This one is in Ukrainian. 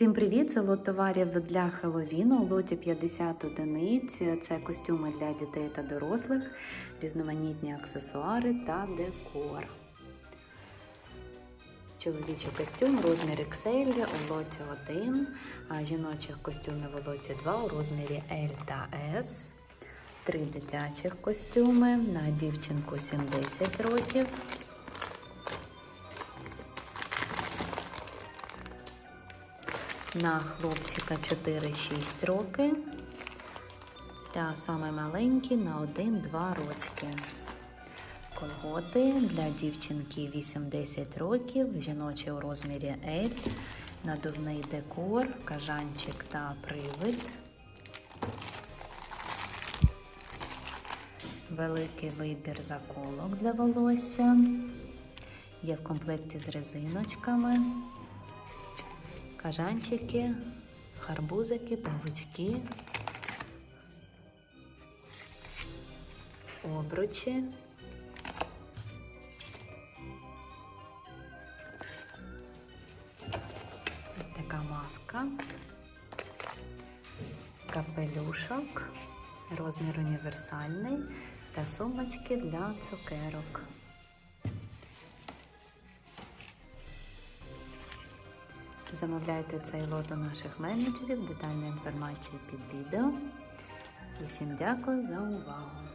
Всім привіт! Це лот товарів для Хеллоуіну. У лоті 50 одиниць. Це костюми для дітей та дорослих, різноманітні аксесуари та декор. Чоловічий костюм розмір XL у лоті 1, а жіночих костюмів у лоті 2 у розмірі L та S. Три дитячих костюми на дівчинку 70 років. На хлопчика 4-6 роки. Та саме маленькі на 1-2 рочки. Колготи для дівчинки 8-10 років, жіночі у розмірі L, надувний декор, кажанчик та привид. Великий вибір заколок для волосся. Є в комплекті з резиночками кажанчики, харбузики, павучки, обручі. Така маска, капелюшок, розмір універсальний та сумочки для цукерок. Замовляйте цей лот у наших менеджерів, детальна інформація під відео. І всім дякую за увагу!